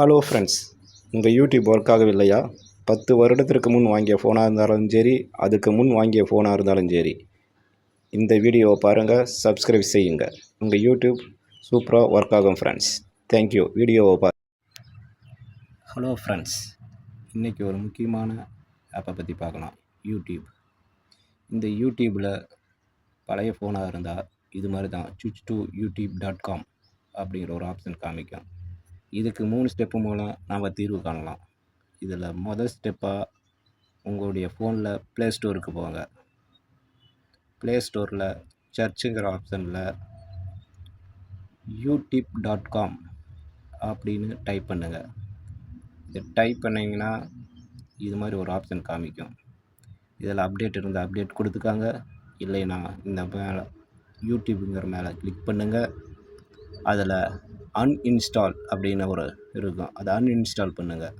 Hello friends உங்கள் YouTube work ஆகவில்லையா? பத்து வருடத்திற்கு முன் வாங்கிய ஃபோனாக இருந்தாலும் சரி அதுக்கு முன் வாங்கிய ஃபோனாக இருந்தாலும் சரி இந்த வீடியோவை பாருங்கள் சப்ஸ்கிரைப் செய்யுங்க. உங்கள் யூடியூப் சூப்பராக ஒர்க் ஆகும் ஃப்ரெண்ட்ஸ் தேங்க்யூ வீடியோவை பா ஹலோ ஃப்ரெண்ட்ஸ் இன்றைக்கி ஒரு முக்கியமான ஆப்பை பற்றி பார்க்கலாம். யூடியூப் இந்த யூடியூப்பில் பழைய ஃபோனாக இருந்தால் இது மாதிரி தான் switch to YouTube dot com அப்படிங்கிற ஒரு ஆப்ஷன் காமிக்கும். இதுக்கு மூணு ஸ்டெப்பு மூலம் நாம் தீர்வு காணலாம். இதில் முதல் ஸ்டெப்பாக உங்களுடைய ஃபோனில் ப்ளே ஸ்டோருக்கு போங்க. ப்ளே ஸ்டோரில் சர்ச்சுங்கிற ஆப்ஷனில் யூடியூப் டாட் காம் அப்படின்னு டைப் பண்ணுங்கள் இது டைப் பண்ணிங்கன்னா இது மாதிரி ஒரு ஆப்ஷன் காமிக்கும். இதில் அப்டேட் இருந்தால் அப்டேட் கொடுத்துக்காங்க. இல்லைன்னா இந்த மேலே யூடியூப்புங்கிற மேலே கிளிக் பண்ணுங்கள் அதில் அன்இன்ஸ்டால் அப்படின்னு ஒரு இருக்கும். அதை அன்இன்ஸ்டால் பண்ணுங்கள்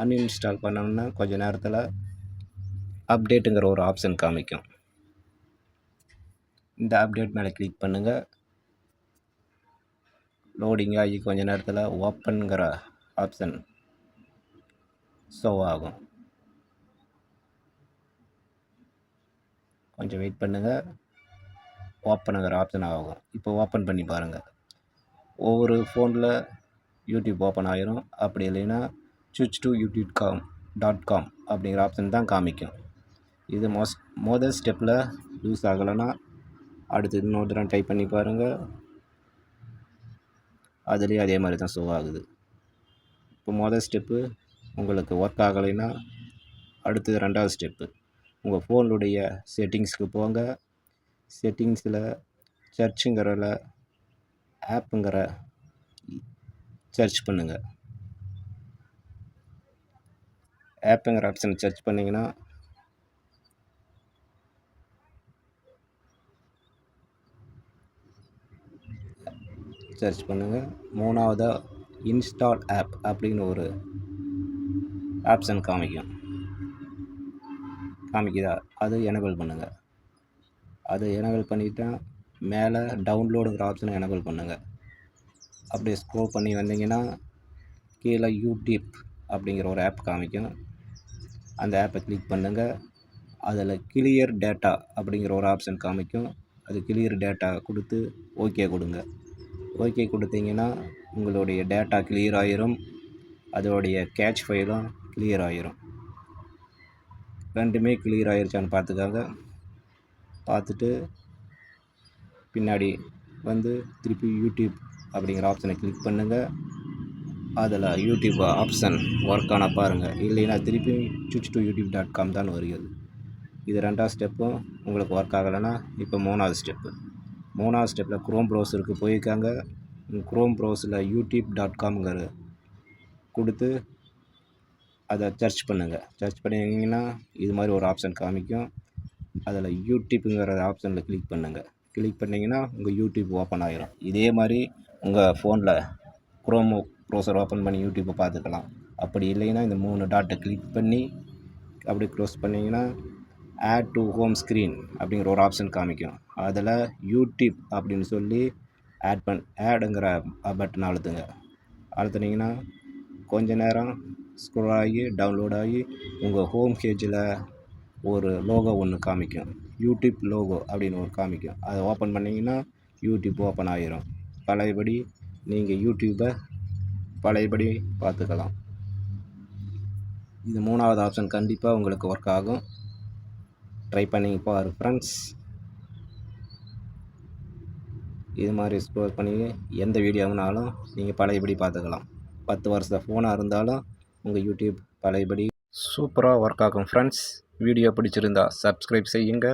அன்இன்ஸ்டால் பண்ணோம்னா கொஞ்ச நேரத்தில் அப்டேட்டுங்கிற ஒரு ஆப்ஷன் காமிக்கும். இந்த அப்டேட் மேலே கிளிக் பண்ணுங்கள் லோடிங் ஆகி கொஞ்ச நேரத்தில் ஓப்பனுங்கிற ஆப்ஷன் ஷோ ஆகும். கொஞ்சம் வெயிட் பண்ணுங்கள் ஓப்பனுங்கிற ஆப்ஷன் ஆகும். இப்போ ஓப்பன் பண்ணி பாருங்கள் ஒவ்வொரு ஃபோனில் யூடியூப் ஓப்பன் ஆகிரும். அப்படி இல்லைன்னா switch to YouTube com dot com அப்படிங்கிற ஆப்ஷன் தான் காமிக்கும். இது மோஸ்ட் மோதல் ஸ்டெப்பில் யூஸ் ஆகலைன்னா அடுத்து இன்னொரு தடவை டைப் பண்ணி பாருங்கள் அதுலேயும் அதே மாதிரி தான் ஷோ ஆகுது. இப்போ மொதல் ஸ்டெப்பு உங்களுக்கு ஒர்க் ஆகலைன்னா அடுத்தது ரெண்டாவது ஸ்டெப்பு உங்கள் ஃபோனுடைய செட்டிங்ஸ்க்கு போங்க. செட்டிங்ஸில் சர்ச்சுங்கிறல ஆப்புங்கிற சர்ச் பண்ணுங்கள் ஆப்புங்கிற ஆப்ஷன் சர்ச் பண்ணிங்கன்னா சர்ச் பண்ணுங்கள் மூணாவதாக இன்ஸ்டால் ஆப் அப்படின்னு ஒரு ஆப்ஷன் காமிக்கும். காமிக்குதா? அது எனபிள் பண்ணுங்கள் அது எனபிள் பண்ணிட்டா மேலே டவுன்லோடுங்கிற ஆப்ஷனை எனபிள் பண்ணுங்கள் அப்படியே ஸ்க்ரோல் பண்ணி வந்தீங்கன்னா கீழே யூடியூப் அப்படிங்கிற ஒரு ஆப் காமிக்கும். அந்த ஆப்பை கிளிக் பண்ணுங்கள் அதில் கிளியர் டேட்டா அப்படிங்கிற ஒரு ஆப்ஷன் காமிக்கும். அது கிளியர் டேட்டா கொடுத்து ஓகே கொடுங்க. ஓகே கொடுத்தீங்கன்னா உங்களுடைய டேட்டா கிளியர் ஆயிரும். அதோடைய கேட்ச் ஃபைலும் கிளியர் ஆயிரும். ரெண்டுமே கிளியர் ஆயிருச்சான்னு பார்த்துக்காங்க. பார்த்துட்டு பின்னாடி வந்து திருப்பி யூடியூப் அப்படிங்கிற ஆப்ஷனை கிளிக் பண்ணுங்கள் அதில் யூடியூப் ஆப்ஷன் ஒர்க் ஆன பாருங்கள் இல்லைன்னா திருப்பி switch to YouTube dot com தான் வருகிறது. இது ரெண்டாவது ஸ்டெப்பும் உங்களுக்கு ஒர்க் ஆகலைன்னா இப்போ மூணாவது ஸ்டெப்பு மூணாவது ஸ்டெப்பில் குரோம் ப்ரௌசருக்கு போயிருக்காங்க. குரோம் ப்ரௌசரில் யூடியூப் டாட் காம்ங்கிற கொடுத்து அதை சர்ச் பண்ணுங்கள் சர்ச் பண்ணிங்கன்னா இது மாதிரி ஒரு ஆப்ஷன் காமிக்கும். அதில் யூடியூப்புங்கிற ஆப்ஷனில் கிளிக் பண்ணுங்கள் கிளிக் பண்ணிங்கன்னா உங்கள் யூடியூப் ஓப்பன் ஆகிரும் இதே மாதிரி உங்கள் ஃபோனில் குரோம் ப்ரௌசர் ஓப்பன் பண்ணி யூடியூப்பை பார்த்துக்கலாம். அப்படி இல்லைன்னா இந்த மூணு டாட்டை கிளிக் பண்ணி அப்படி க்ளோஸ் பண்ணிங்கன்னா ஆட் டு ஹோம் ஸ்க்ரீன் அப்படிங்கிற ஒரு ஆப்ஷன் காமிக்கும். அதில் யூடியூப் அப்படின்னு சொல்லி ஆட் பண் ஆடுங்கிற பட்டன் அழுத்துங்க. அழுத்துனீங்கன்னா கொஞ்ச நேரம் ஸ்க்ரோல் ஆகி டவுன்லோட் ஆகி உங்கள் ஹோம் பேஜில் ஒரு லோகோ ஒன்று காமிக்கும். யூடியூப் லோகோ அப்படின்னு ஒரு காமிக்கும். அதை ஓப்பன் பண்ணிங்கன்னா யூடியூப் ஓப்பன் ஆகிரும் பழையபடி நீங்கள் யூடியூப்பை பழையபடி பார்த்துக்கலாம். இது மூணாவது ஆப்ஷன் கண்டிப்பாக உங்களுக்கு ஒர்க் ஆகும். ட்ரை பண்ணி பாரு ஃப்ரெண்ட்ஸ் இது மாதிரி ஸ்க்ரோல் பண்ணி எந்த வீடியோனாலும் நீங்கள் பழையபடி பார்த்துக்கலாம். பத்து வருஷ ஃபோனாக இருந்தாலும் உங்கள் யூடியூப் பழையபடி சூப்பராக ஒர்க் ஆகும் ஃப்ரெண்ட்ஸ் வீடியோ பிடிச்சிருந்தா சப்ஸ்கிரைப் செய்யுங்க.